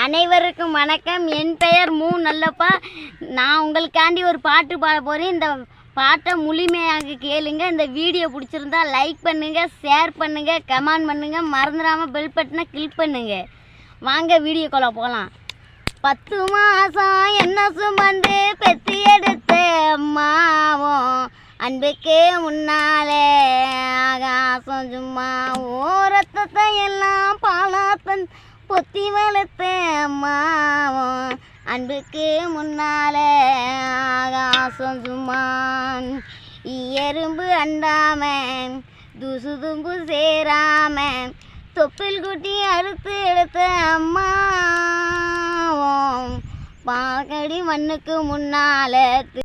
அனைவருக்கும் வணக்கம். என் பெயர் மூ. நல்லப்பா. நான் உங்களுக்காண்டி ஒரு பாட்டு பாட போகிறேன் இந்த பாட்டை முழுமையாக கேளுங்க. இந்த வீடியோ பிடிச்சிருந்தா லைக் பண்ணுங்க ஷேர் பண்ணுங்க கமெண்ட் பண்ணுங்க. மறந்துடாமல் பெல் பட்டனை கிளிக் பண்ணுங்க. வாங்க வீடியோக்குள்ள போகலாம் பத்து மாதம் என்ன சுமந்து பெத்தி எடுத்த அம்மாவும் அன்புக்கு முன்னாலே ஆகாசம் சும்மா ஓரத்தத்தை எல்லாம் பாலாத்தன் பொத்தி வளர்த்த அம்மாவும் அன்புக்கு முன்னால ஆகாசம் சும்மான். எறும்பு அண்டாமன் துசு தும்பு சேராமன் தொப்பில் குட்டி அறுத்து எடுத்த அம்மாவும். பாகடி மண்ணுக்கு முன்னால